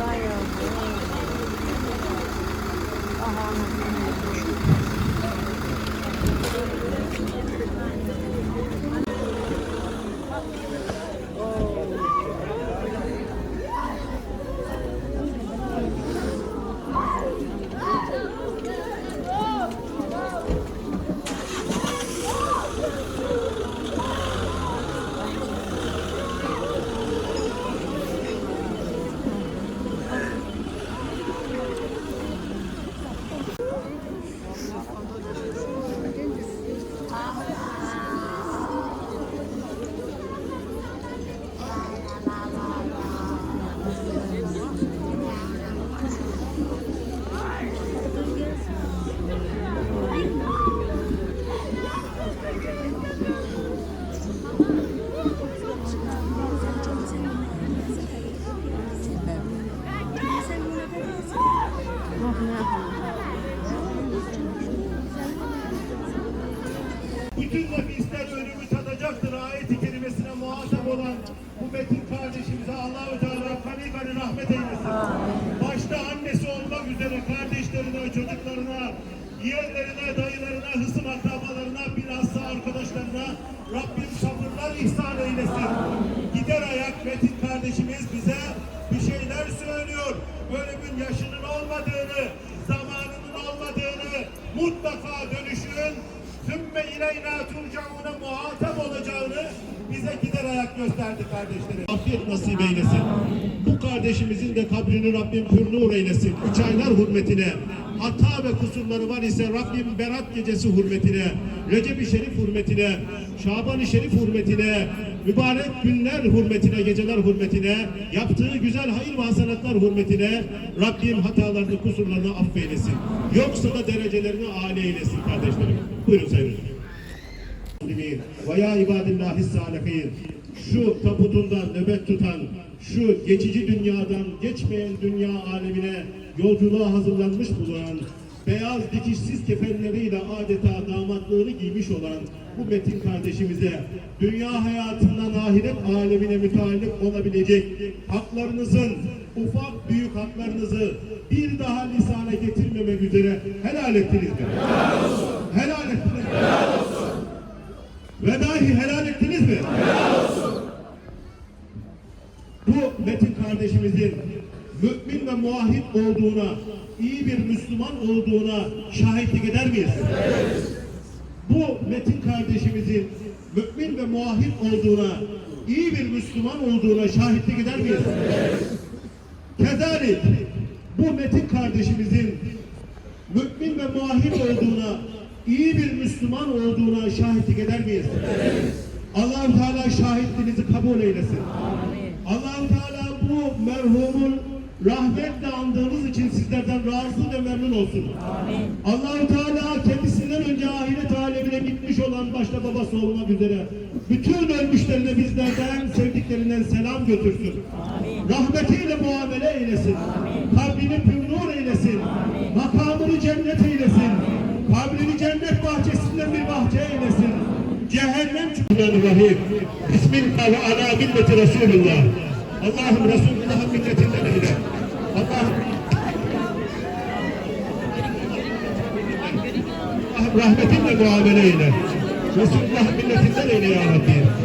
Vay yavrum. Aha. Bütün nefisler ölümü tadacaktır ayet-i kerimesine muhatap olan bu Metin kardeşimize Allah-u Teala kani kani rahmet eylesin. Başta annesi olmak üzere kardeşlerine, çocuklarına, yeğenlerine, dayılarına, hısım akrabalarına, bilhassa arkadaşlarına Rabbim sabırlar ihsan eylesin. Gider ayak Metin kardeşimiz bize bir şeyler söylüyor. Ölümün yaşının olmadığını, mutlaka dönüşün, Sümme ileyna turcauna muhatap olacağını bize gider ayak gösterdi kardeşlerim. Afiyet nasip eylesin. Kardeşimizin de kabrini Rabbim pür nur eylesin. Üç aylar hürmetine, hata ve kusurları var ise Rabbim Berat gecesi hürmetine, Recep-i Şerif hürmetine, Şaban-ı Şerif hürmetine, mübarek günler hürmetine, geceler hürmetine, yaptığı güzel hayır ve hasenatlar hürmetine Rabbim hatalarını, kusurlarını affeylesin. Yoksa da derecelerini âli eylesin kardeşlerim. Buyurun sayın ve ya ibadillahi salihin şu tabutundan nöbet tutan şu geçici dünyadan geçmeyen dünya alemine yolculuğa hazırlanmış bulunan beyaz dikişsiz kefenleriyle adeta damatlığını giymiş olan bu Metin kardeşimize dünya hayatından ahiret alemine müteallik olabilecek haklarınızın ufak büyük haklarınızı bir daha lisana getirmemek üzere helal ettiniz mi? Helal olsun. Helal ettiniz mi? Ve dahi helal ettiniz mi? Helal Metin kardeşimizin mümin ve muahit olduğuna, iyi bir Müslüman olduğuna şahitlik eder miyiz? Bu Metin kardeşimizin mümin ve muahit olduğuna, iyi bir Müslüman olduğuna şahitlik eder miyiz? Kezalik bu Metin kardeşimizin mümin ve muahit olduğuna, iyi bir Müslüman olduğuna şahitlik eder miyiz? allah Teala şahitliğinizi kabul eylesin. Allah Teala bu merhumun rahmetle andığınız için sizlerden razı ve memnun olsun. allah Teala kendisinden önce ahiret alemine gitmiş olan başta babası olmak üzere bütün ölmüşlerine bizlerden sevdiklerinden selam götürsün. Rahmetiyle muamele eylesin. Kalbini pür nur eylesin. Makamını cennet eylesin. Kabrini cennet bahçesinden bir bahçe eylesin. Cehennem Bismillahirrahmanirrahim. Bismillah ve ala milleti Resulullah. Allah'ım Resulullah'ın milletinden eyle. Allah'ım Allah'ım rahmetinle muamele eyle. Resulullah'ın milletinden eyle ya Rabbi.